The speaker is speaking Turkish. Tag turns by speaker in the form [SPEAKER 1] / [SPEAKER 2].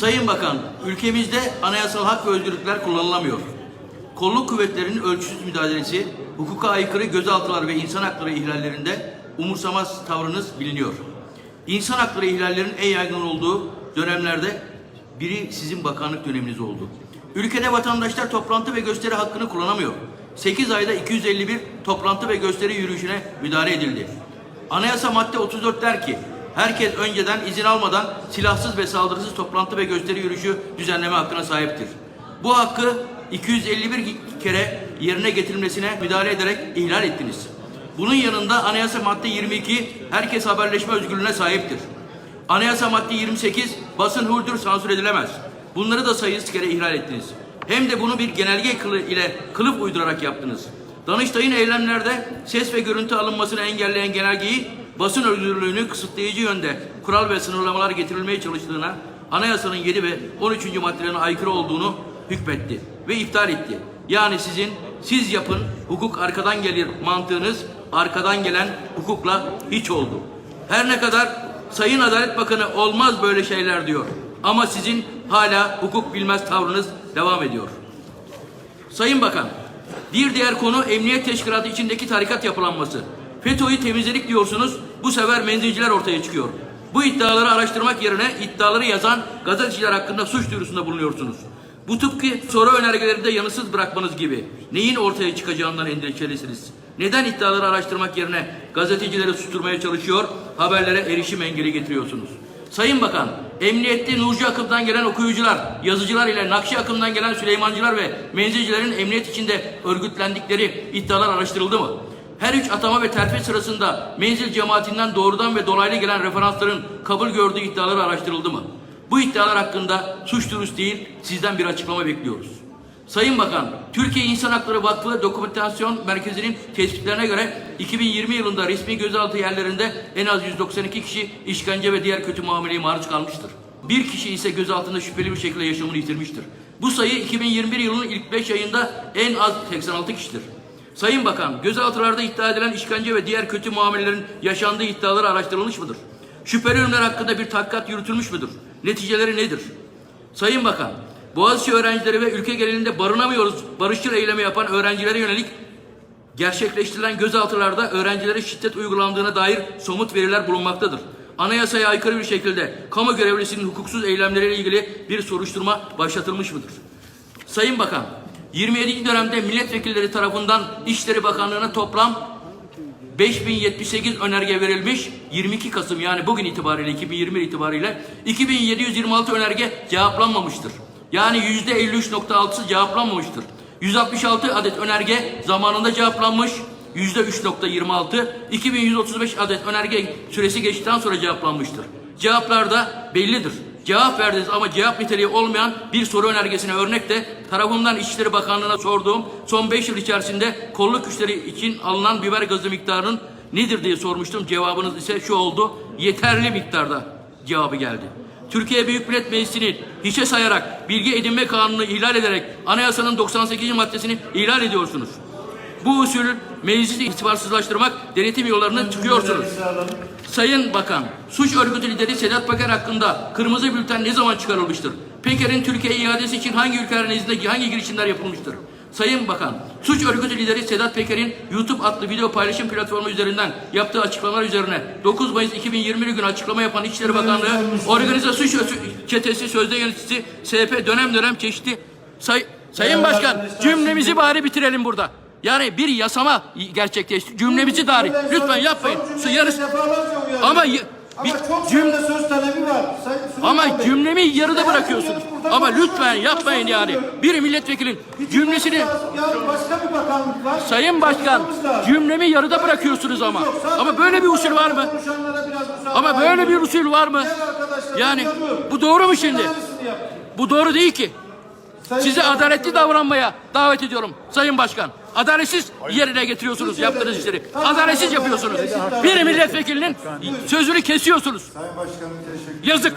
[SPEAKER 1] Sayın Bakan, ülkemizde anayasal hak ve özgürlükler kullanılamıyor. Kolluk kuvvetlerinin ölçüsüz müdahalesi, hukuka aykırı gözaltılar ve insan hakları ihlallerinde umursamaz tavrınız biliniyor. İnsan hakları ihlallerinin en yaygın olduğu dönemlerde biri sizin bakanlık döneminiz oldu. Ülkede vatandaşlar toplantı ve gösteri hakkını kullanamıyor. 8 ayda 251 toplantı ve gösteri yürüyüşüne müdahale edildi. Anayasa madde 34 der ki herkes önceden izin almadan silahsız ve saldırısız toplantı ve gösteri yürüyüşü düzenleme hakkına sahiptir. Bu hakkı 251 kere yerine getirilmesine müdahale ederek ihlal ettiniz. Bunun yanında anayasa madde 22 herkes haberleşme özgürlüğüne sahiptir. Anayasa madde 28 basın hurdur sansür edilemez. Bunları da sayısız kere ihlal ettiniz. Hem de bunu bir genelge kılı ile kılıf uydurarak yaptınız. Danıştay'ın eylemlerde ses ve görüntü alınmasını engelleyen genelgeyi basın özgürlüğünü kısıtlayıcı yönde kural ve sınırlamalar getirilmeye çalıştığına anayasanın 7 ve 13. maddelerine aykırı olduğunu hükmetti ve iptal etti. Yani sizin siz yapın hukuk arkadan gelir mantığınız arkadan gelen hukukla hiç oldu. Her ne kadar Sayın Adalet Bakanı olmaz böyle şeyler diyor. Ama sizin hala hukuk bilmez tavrınız devam ediyor. Sayın Bakan, bir diğer konu emniyet teşkilatı içindeki tarikat yapılanması. FETÖ'yü temizledik diyorsunuz, bu sefer menzilciler ortaya çıkıyor. Bu iddiaları araştırmak yerine iddiaları yazan gazeteciler hakkında suç duyurusunda bulunuyorsunuz. Bu tıpkı soru önergelerinde yanıtsız bırakmanız gibi. Neyin ortaya çıkacağından endişelisiniz. Neden iddiaları araştırmak yerine gazetecileri susturmaya çalışıyor, haberlere erişim engeli getiriyorsunuz? Sayın Bakan, emniyette Nurcu akımdan gelen okuyucular, yazıcılar ile Nakşi akımdan gelen Süleymancılar ve menzilcilerin emniyet içinde örgütlendikleri iddialar araştırıldı mı? Her üç atama ve terfi sırasında menzil cemaatinden doğrudan ve dolaylı gelen referansların kabul gördüğü iddialar araştırıldı mı? Bu iddialar hakkında suç duyurusu değil, sizden bir açıklama bekliyoruz. Sayın Bakan, Türkiye İnsan Hakları Vakfı Dokumentasyon Merkezi'nin tespitlerine göre 2020 yılında resmi gözaltı yerlerinde en az 192 kişi işkence ve diğer kötü muameleye maruz kalmıştır. Bir kişi ise gözaltında şüpheli bir şekilde yaşamını yitirmiştir. Bu sayı 2021 yılının ilk 5 ayında en az 86 kişidir. Sayın Bakan, gözaltılarda iddia edilen işkence ve diğer kötü muamelelerin yaşandığı iddiaları araştırılmış mıdır? Şüpheli ürünler hakkında bir tahkikat yürütülmüş müdür? Neticeleri nedir? Sayın Bakan, Boğaziçi öğrencileri ve ülke genelinde barınamıyoruz barışçıl eylemi yapan öğrencilere yönelik gerçekleştirilen gözaltılarda öğrencilere şiddet uygulandığına dair somut veriler bulunmaktadır. Anayasaya aykırı bir şekilde kamu görevlisinin hukuksuz eylemleriyle ilgili bir soruşturma başlatılmış mıdır? Sayın Bakan, 27. dönemde milletvekilleri tarafından İşleri Bakanlığı'na toplam 5078 önerge verilmiş. 22 Kasım yani bugün itibariyle 2021 itibariyle 2726 önerge cevaplanmamıştır. Yani %53.6'sı cevaplanmamıştır. 166 adet önerge zamanında cevaplanmış. %3.26, 2135 adet önerge süresi geçtikten sonra cevaplanmıştır. Cevaplar da bellidir. Cevap verdiniz ama cevap niteliği olmayan bir soru önergesine örnek de tarafından İçişleri Bakanlığı'na sorduğum son 5 yıl içerisinde kolluk güçleri için alınan biber gazı miktarının nedir diye sormuştum. Cevabınız ise şu oldu. Yeterli miktarda cevabı geldi. Türkiye Büyük Millet Meclisi'ni hiçe sayarak bilgi edinme kanunu ihlal ederek anayasanın 98. maddesini ihlal ediyorsunuz. Bu usul meclisi itibarsızlaştırmak denetim yollarına çıkıyorsunuz. Sayın Bakan, suç örgütü lideri Sedat Peker hakkında kırmızı bülten ne zaman çıkarılmıştır? Peker'in Türkiye iadesi için hangi ülkelerin izniyle hangi girişimler yapılmıştır? Sayın Bakan, suç örgütü lideri Sedat Peker'in YouTube adlı video paylaşım platformu üzerinden yaptığı açıklamalar üzerine 9 Mayıs 2021 günü açıklama yapan İçişleri Bakanlığı Organize Suç Çetesi Sözde Yöneticisi SP dönem dönem çeşitli Say Sayın Başkan cümlemizi bari bitirelim burada. Yani bir yasama gerçekleşti. Cümlemizi tarih. Lütfen yapmayın. Su yarısı. Ama y-
[SPEAKER 2] Ama
[SPEAKER 1] bir
[SPEAKER 2] çok
[SPEAKER 1] cüm
[SPEAKER 2] sayıda söz talebi var.
[SPEAKER 1] Ama cümlemi yarıda bırakıyorsunuz. Ama lütfen yapmayın yani. Bir milletvekilin cümlesini.
[SPEAKER 2] Ya.
[SPEAKER 1] Sayın Başkan cümlemi yarıda bırakıyorsunuz ama. Ama böyle bir usul var mı? Ama böyle bir usul var mı? Yani bu doğru mu şimdi? Bu doğru değil ki.
[SPEAKER 2] Sayın
[SPEAKER 1] Sizi adaletli davranmaya davet ediyorum Sayın Başkan. Adaletsiz yerine getiriyorsunuz yaptığınız işleri. Adaletsiz yapıyorsunuz. Bir milletvekilinin sözünü kesiyorsunuz.
[SPEAKER 2] Sayın Başkanım teşekkür
[SPEAKER 1] Yazık.